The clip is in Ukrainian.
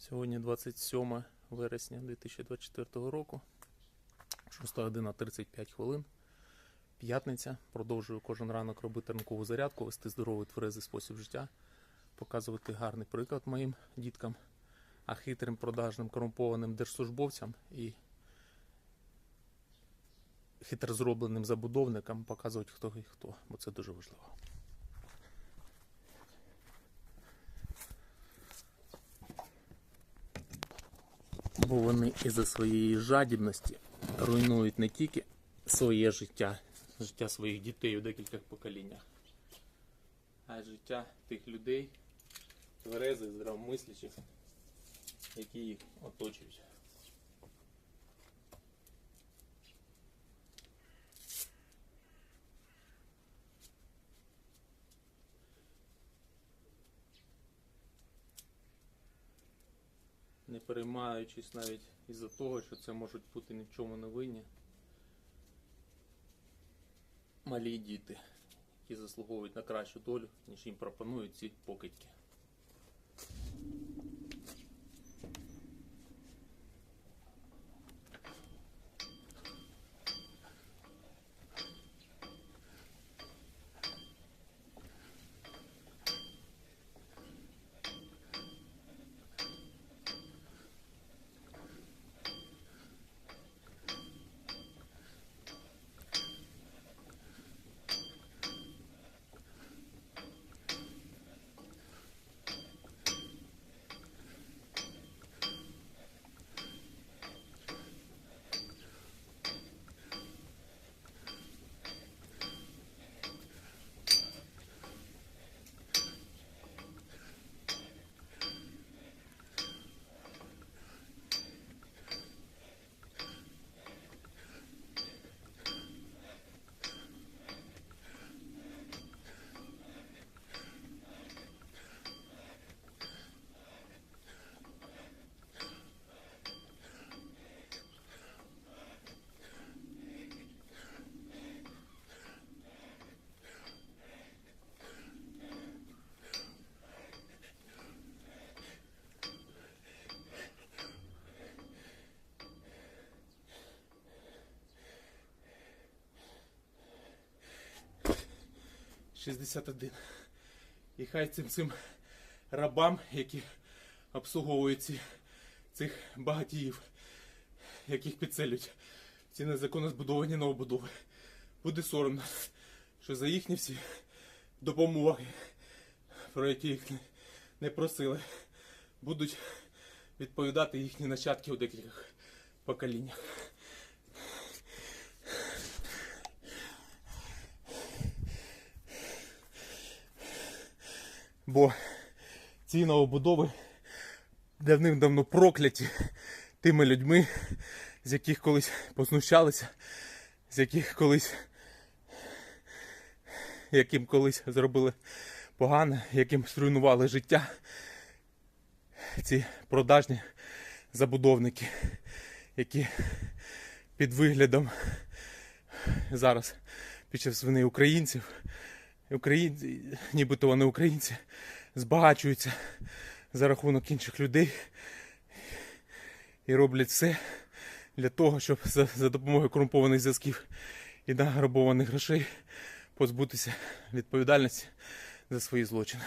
Сьогодні 27 вересня 2024 року. 6 година 35 хвилин. П'ятниця. Продовжую кожен ранок робити ранкову зарядку, вести здоровий тверезий спосіб життя, показувати гарний приклад моїм діткам, а хитрим продажним корумпованим держслужбовцям і хитро зробленим забудовникам показувати, хто і хто, бо це дуже важливо. Бо вони із-за своєї жадібності руйнують не тільки своє життя, життя своїх дітей у декількох поколіннях, а й життя тих людей, тверезих, здравомислячих, які їх оточують. Не переймаючись навіть із-за того, що це можуть бути ні в чому не винні. Малі діти, які заслуговують на кращу долю, ніж їм пропонують ці покидьки. — 61. І хай цим цим рабам, які обслуговують ці, цих багатіїв, яких підселюють ці незаконно збудовані новобудови, буде соромно, що за їхні всі допомоги, про які їх не, просили, будуть відповідати їхні нащадки у декількох поколіннях. Бо ці новобудови давним-давно прокляті тими людьми, з яких колись познущалися, з яких колись яким колись зробили погане, яким зруйнували життя. Ці продажні забудовники, які під виглядом зараз під час війни українців, українці, нібито вони українці, збагачуються за рахунок інших людей і роблять все для того, щоб за, за допомогою корумпованих зв'язків і награбованих грошей позбутися відповідальності за свої злочини.